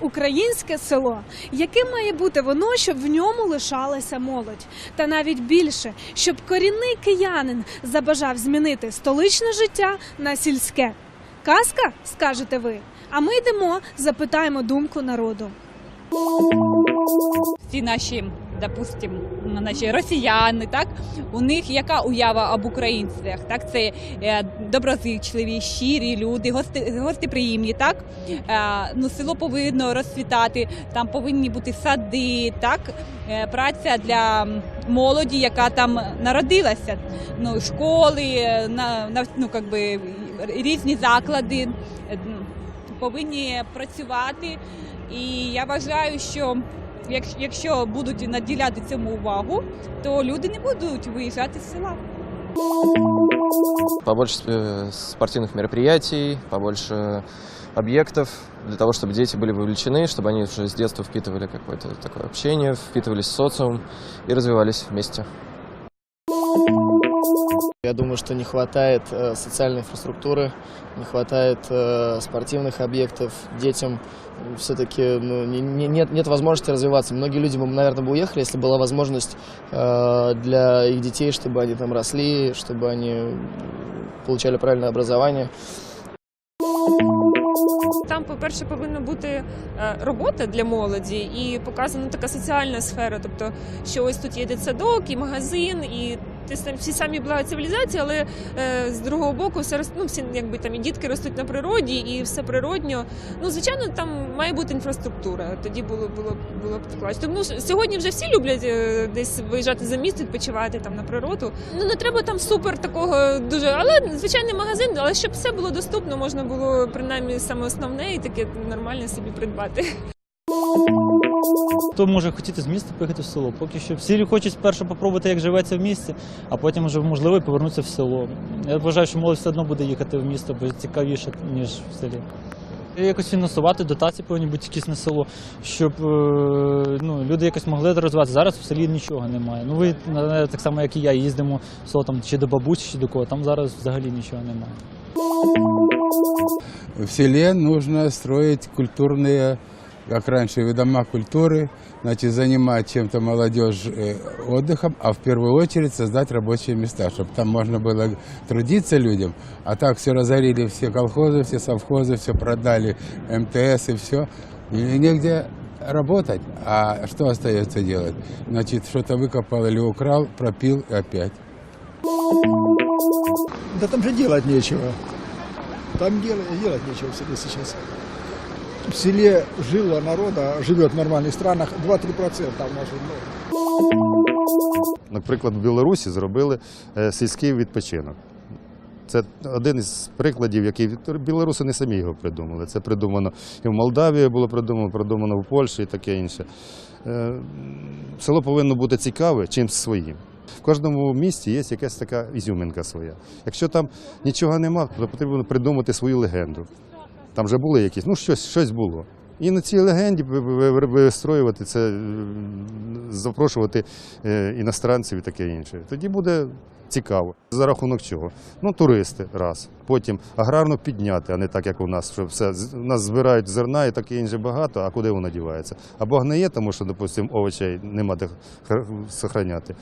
українське село. Яким має бути воно, щоб в ньому лишалася молодь? Та навіть більше, щоб корінний киянин забажав змінити столичне життя на сільське. Казка, скажете ви. А ми йдемо, запитаємо думку народу. всі наші, допустим, наші росіяни, так у них яка уява об українцях? Так, це е, доброзичливі, щирі люди, гости, гостеприємні, так е, ну село повинно розцвітати, там повинні бути сади, так е, праця для молоді, яка там народилася. Ну школи, на, на ну как би різні заклади повинні працювати. І я вважаю, що якщо будуть наділяти цьому увагу, то люди не будуть виїжджати з села. побольше сп- спортивных мероприятий, побольше объектов, для того, чтобы дети были вовлечены, чтобы они уже с детства впитывали какое-то такое общение, впитывались в социум и развивались вместе. Я думаю, что не хватает э, социальной инфраструктуры, не хватает э, спортивных объектов. Детям все-таки ну, не- не- нет, нет возможности развиваться. Многие люди, бы, наверное, бы уехали, если была возможность э, для их детей, чтобы они там росли, чтобы они м, получали правильное образование. Там, по-перше, повинна бути е, робота для молоді і показана така соціальна сфера. Тобто, що ось тут є дитсадок і магазин, і всі самі блага цивілізації, але е, з другого боку, все ну, всі якби там і дітки ростуть на природі, і все природньо. Ну, звичайно, там має бути інфраструктура. Тоді було було було б класно. Тому с- сьогодні вже всі люблять е, десь виїжджати за місто, відпочивати там на природу. Ну не треба там супер такого дуже, але звичайний магазин, але щоб все було доступно, можна було принаймні саме основне і таке нормально собі придбати. Хто може хотіти з міста поїхати в село? Поки що всі хочуть спершу попробувати, як живеться в місті, а потім вже можливо повернутися в село. Я вважаю, що молодь все одно буде їхати в місто, бо цікавіше, ніж в селі. Якось фінансувати, дотації повинні бути якісь на село, щоб е, ну, люди якось могли розвиватися. Зараз в селі нічого немає. Ну ви так само, як і я, їздимо в село там чи до бабусі, чи до кого. Там зараз взагалі нічого немає. В селе нужно строить культурные, как раньше, дома культуры, значит, занимать чем-то молодежь э, отдыхом, а в первую очередь создать рабочие места, чтобы там можно было трудиться людям. А так все разорили, все колхозы, все совхозы, все продали, МТС и все. И негде работать. А что остается делать? Значит, что-то выкопал или украл, пропил и опять. Да там же делать нечего. Там делать, делать нечего в селе сейчас. В селе жило народа, живет в нормальных странах 2-3% в нашем Наприклад, в Білорусі зробили е, сільський відпочинок. Це один із прикладів, який білоруси не самі його придумали. Це придумано і в Молдавії було придумано, придумано в Польщі і таке інше. Е, Село повинно бути цікаве чимось своїм. В кожному місті є якась така ізюминка своя. Якщо там нічого нема, то потрібно придумати свою легенду. Там вже були якісь, ну щось, щось було. І на цій легенді ви- ви- ви- вистроювати це, е, запрошувати е, іностранців і таке інше. Тоді буде цікаво. За рахунок чого? Ну, туристи раз. Потім аграрно підняти, а не так, як у нас, що все нас збирають зерна і таке інше багато, а куди воно дівається? Або гниє, тому що, допустимо, овочей нема де сохраняти.